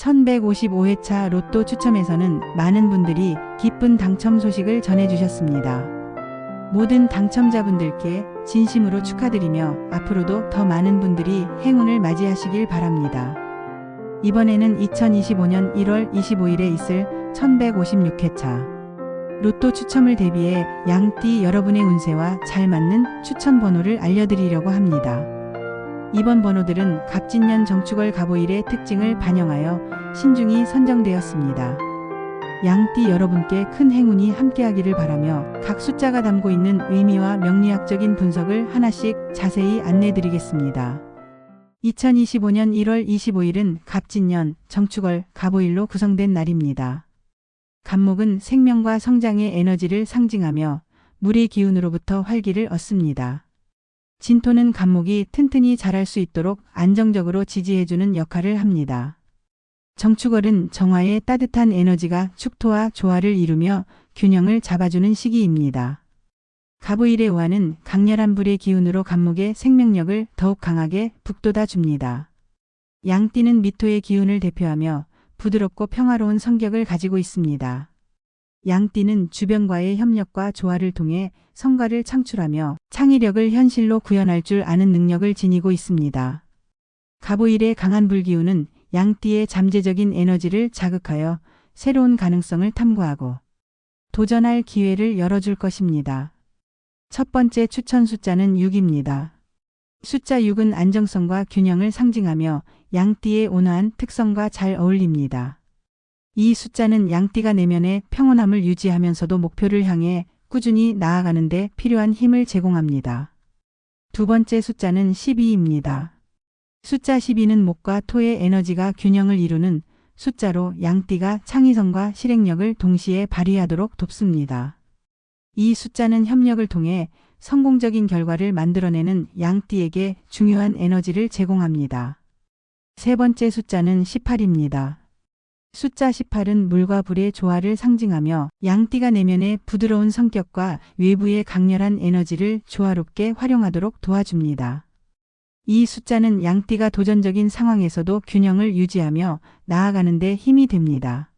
1155회차 로또 추첨에서는 많은 분들이 기쁜 당첨 소식을 전해주셨습니다. 모든 당첨자분들께 진심으로 축하드리며 앞으로도 더 많은 분들이 행운을 맞이하시길 바랍니다. 이번에는 2025년 1월 25일에 있을 1156회차 로또 추첨을 대비해 양띠 여러분의 운세와 잘 맞는 추천 번호를 알려드리려고 합니다. 이번 번호들은 갑진년 정축월 갑오일의 특징을 반영하여 신중히 선정되었습니다. 양띠 여러분께 큰 행운이 함께하기를 바라며 각 숫자가 담고 있는 의미와 명리학적인 분석을 하나씩 자세히 안내드리겠습니다. 2025년 1월 25일은 갑진년 정축월 갑오일로 구성된 날입니다. 갑목은 생명과 성장의 에너지를 상징하며 물의 기운으로부터 활기를 얻습니다. 진토는 갑목이 튼튼히 자랄 수 있도록 안정적으로 지지해주는 역할을 합니다. 정축월은 정화의 따뜻한 에너지가 축토와 조화를 이루며 균형을 잡아주는 시기입니다. 갑오일의 와는 강렬한 불의 기운으로 갑목의 생명력을 더욱 강하게 북돋아 줍니다. 양띠는 미토의 기운을 대표하며 부드럽고 평화로운 성격을 가지고 있습니다. 양띠는 주변과의 협력과 조화를 통해 성과를 창출하며 창의력을 현실로 구현할 줄 아는 능력을 지니고 있습니다. 갑오일의 강한 불기운은 양띠의 잠재적인 에너지를 자극하여 새로운 가능성을 탐구하고 도전할 기회를 열어줄 것입니다. 첫 번째 추천 숫자는 6입니다. 숫자 6은 안정성과 균형을 상징하며 양띠의 온화한 특성과 잘 어울립니다. 이 숫자는 양띠가 내면의 평온함을 유지하면서도 목표를 향해 꾸준히 나아가는데 필요한 힘을 제공합니다. 두 번째 숫자는 12입니다. 숫자 12는 목과 토의 에너지가 균형을 이루는 숫자로 양띠가 창의성과 실행력을 동시에 발휘하도록 돕습니다. 이 숫자는 협력을 통해 성공적인 결과를 만들어내는 양띠에게 중요한 에너지를 제공합니다. 세 번째 숫자는 18입니다. 숫자 18은 물과 불의 조화를 상징하며 양띠가 내면의 부드러운 성격과 외부의 강렬한 에너지를 조화롭게 활용하도록 도와줍니다. 이 숫자는 양띠가 도전적인 상황에서도 균형을 유지하며 나아가는 데 힘이 됩니다.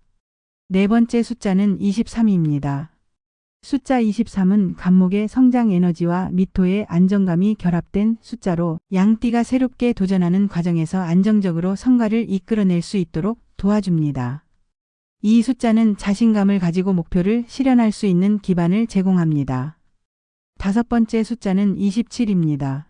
네 번째 숫자는 23입니다. 숫자 23은 간목의 성장 에너지와 미토의 안정감이 결합된 숫자로 양띠가 새롭게 도전하는 과정에서 안정적으로 성과를 이끌어낼 수 있도록 도와줍니다. 이 숫자는 자신감을 가지고 목표를 실현할 수 있는 기반을 제공합니다. 다섯 번째 숫자는 27입니다.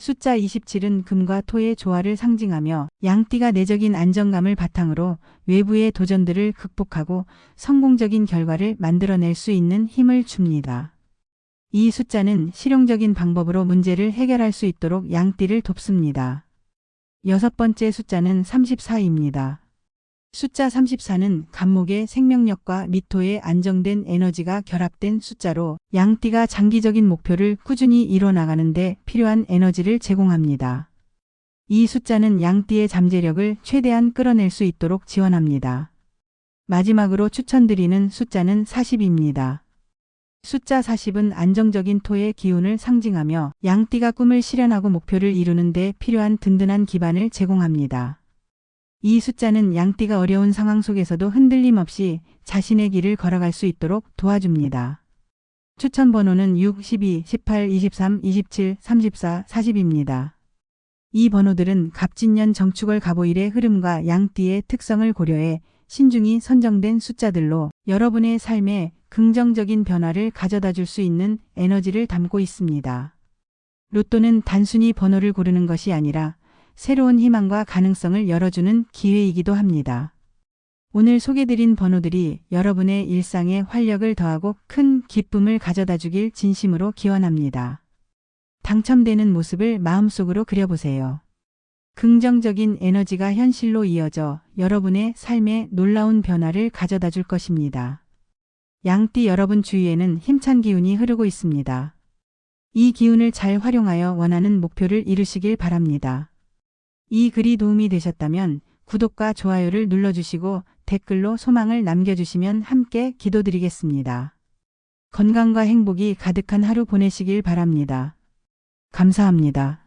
숫자 27은 금과 토의 조화를 상징하며 양띠가 내적인 안정감을 바탕으로 외부의 도전들을 극복하고 성공적인 결과를 만들어낼 수 있는 힘을 줍니다. 이 숫자는 실용적인 방법으로 문제를 해결할 수 있도록 양띠를 돕습니다. 여섯 번째 숫자는 34입니다. 숫자 34는 간목의 생명력과 미토의 안정된 에너지가 결합된 숫자로 양띠가 장기적인 목표를 꾸준히 이뤄나가는 데 필요한 에너지를 제공합니다. 이 숫자는 양띠의 잠재력을 최대한 끌어낼 수 있도록 지원합니다. 마지막으로 추천드리는 숫자는 40입니다. 숫자 40은 안정적인 토의 기운을 상징하며 양띠가 꿈을 실현하고 목표를 이루는 데 필요한 든든한 기반을 제공합니다. 이 숫자는 양띠가 어려운 상황 속에서도 흔들림 없이 자신의 길을 걸어갈 수 있도록 도와줍니다. 추천 번호는 6, 12, 18, 23, 27, 34, 40입니다. 이 번호들은 갑진년 정축월 갑오일의 흐름과 양띠의 특성을 고려해 신중히 선정된 숫자들로 여러분의 삶에 긍정적인 변화를 가져다 줄 수 있는 에너지를 담고 있습니다. 로또는 단순히 번호를 고르는 것이 아니라 새로운 희망과 가능성을 열어주는 기회이기도 합니다. 오늘 소개드린 번호들이 여러분의 일상에 활력을 더하고 큰 기쁨을 가져다 주길 진심으로 기원합니다. 당첨되는 모습을 마음속으로 그려보세요. 긍정적인 에너지가 현실로 이어져 여러분의 삶에 놀라운 변화를 가져다 줄 것입니다. 양띠 여러분 주위에는 힘찬 기운이 흐르고 있습니다. 이 기운을 잘 활용하여 원하는 목표를 이루시길 바랍니다. 이 글이 도움이 되셨다면 구독과 좋아요를 눌러주시고 댓글로 소망을 남겨주시면 함께 기도드리겠습니다. 건강과 행복이 가득한 하루 보내시길 바랍니다. 감사합니다.